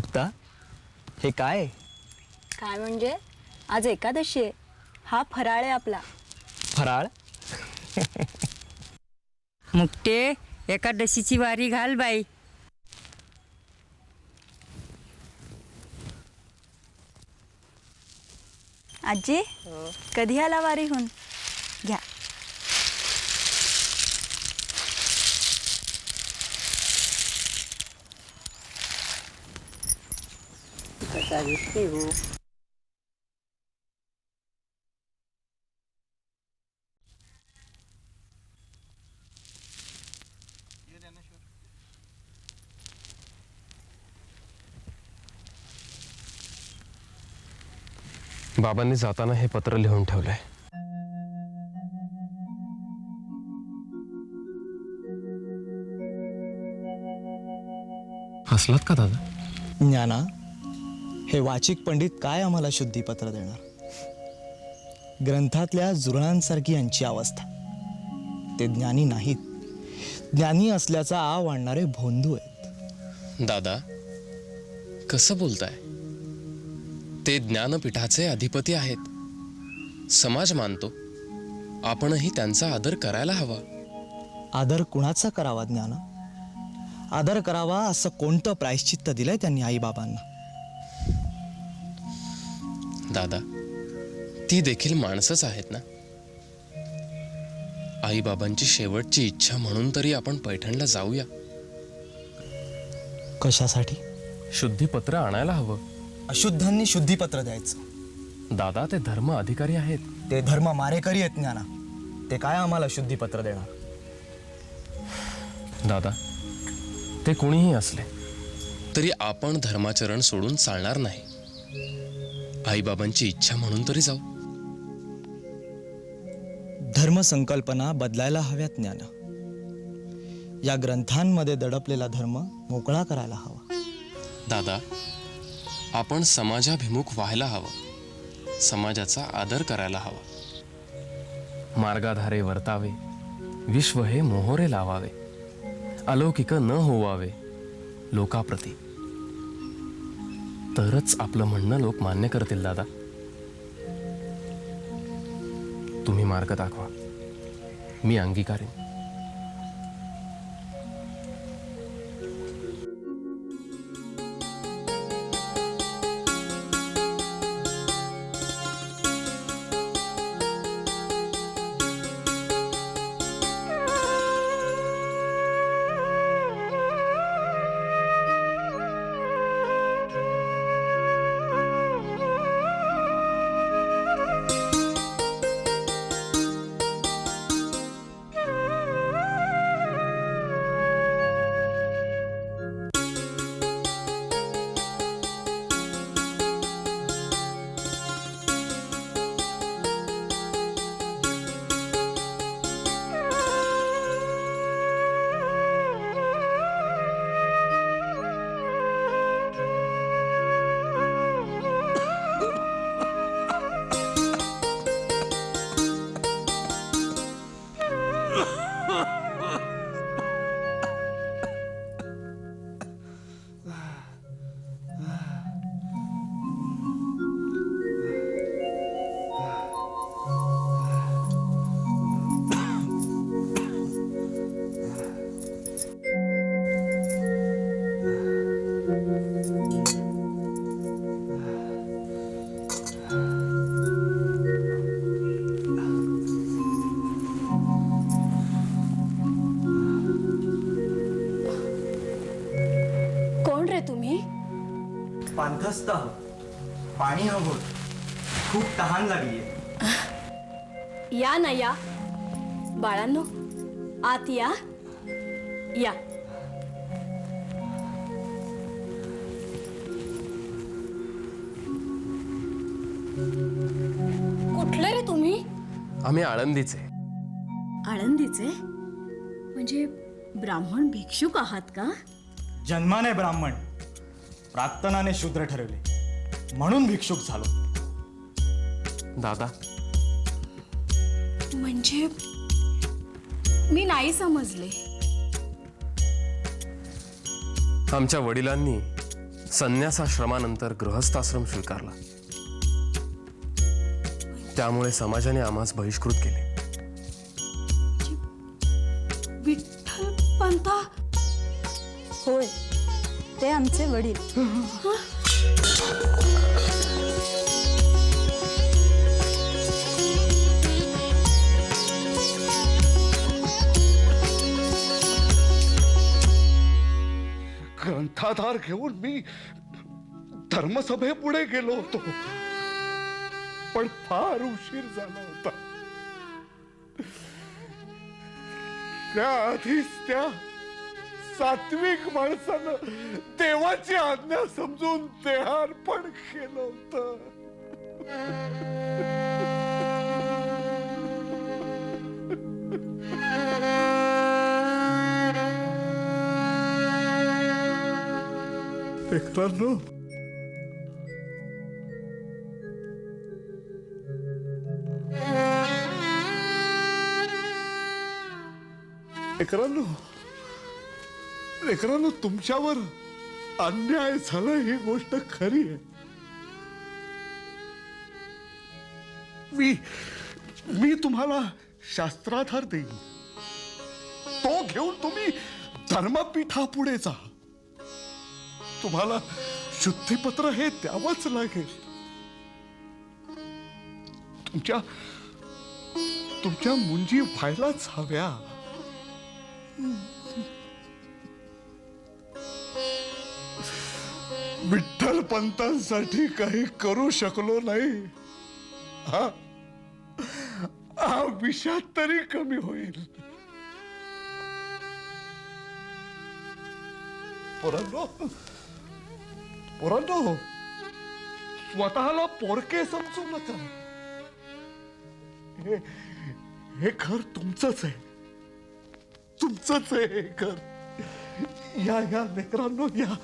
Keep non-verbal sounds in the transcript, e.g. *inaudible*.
मुक्ता हे काय काय म्हणजे? आज एकादशी आहे. हा फराळ आहे आपला. फराळ? *laughs* मुकटे एकादशीची वारी घाल बाई. आजी कधी आला वारीहून? बाबांनी जाताना हे पत्र लिहून ठेवलंय. हसलात का दादा? ज्ञाना हे वाचिक पंडित काय आम्हाला शुद्धीपत्र देणार? ग्रंथातल्या जुरणांसारखी यांची अवस्था. ते ज्ञानी नाहीत. ज्ञानी असल्याचा आव आणणारे भोंदू आहेत. दादा कसं बोलताय? ते ज्ञानपीठाचे अधिपती आहेत. समाज मानतो. आपणही त्यांचा आदर करायला हवा. आदर कुणाचा करावा ज्ञाना? आदर करावा असं कोणतं प्रायश्चित्त दिलंय त्यांनी आईबाबांना? दादा ती देखील माणसंच आहेत ना? आईबाबांची शेवटची इच्छा म्हणून तरी आपण पैठणला जाऊया. कशासाठी? शुद्धीपत्र आणायला हवं. अशुद्धांनी शुद्धीपत्र द्यायचं. दादा ते धर्म अधिकारी आहेत. ते धर्म मारेकरी आहेत ज्ञाना. ते काय आम्हाला शुद्धीपत्र देणार? दादा ते कोणीही असले तरी आपण धर्माचरण सोडून चालणार नाही. आईबाबांची इच्छा म्हणून तरी जाऊ. धर्मसंकल्पना बदलायला हव्यात ज्ञाना. या ग्रंथांमध्ये दडपलेला धर्म मोकळा करायला हवा. दादा आपण समाजाभिमुख व्हायला हवं. समाजाचा आदर करायला हवा. मार्गाधारे वर्तावे. विश्व हे मोहोरे लावावे. अलौकिक न होवावे. लोकाप्रती तरच आपलं म्हणणं लोक मान्य करतील दादा. तुम्ही मार्ग दाखवा. मी अंगीकारेन. पांथस्त आहोत पाणी हवं. खूप तहान लागली या ना या. बाळांनो आत या. या. कुठले रे तुम्ही? आम्ही आळंदीचे. आळंदीचे? म्हणजे ब्राह्मण भिक्षुक आहात का? जन्माने ब्राह्मण. प्रार्थनाने शूद्र ठरवले. म्हणून भिक्षुक झालो. दादा. म्हणजे मी नाही समजले. आमच्या वडिलांनी संन्यासाश्रमानंतर गृहस्थाश्रम स्वीकारला. त्यामुळे समाजाने आम्हास बहिष्कृत केले. विठ्ठल पंथा होय. ते आमचे वडील. ग्रंथाधार घेऊन मी धर्मसभेपुढे गेलो होतो. पण फार उशीर झाला होता. त्याआधीच त्या सात्विक माणसानं देवाची आज्ञा समजून देहार्पण केलं होतं. मित्रांनो लेकरांनो लेकरांनो तुमच्यावर अन्याय झाला ही गोष्ट खरी आहे. मी मी तुम्हाला शास्त्राधार देईन. तो घेऊन तुम्ही धर्मपीठापुढे जा. तुम्हाला शुद्धीपत्र हे द्यावंच लागेल. तुमच्या तुमच्या मुंजी व्हायलाच हव्या. विठ्ठल पंतांसाठी काही करू शकलो नाही. हा? हा विषाद तरी कमी होईल. पोरांनो पोरांनो स्वतःला पोरके समजू नका. हे हे घर तुमचंच आहे. तुमचंच आहे हे घर. या या लेकरांनो या.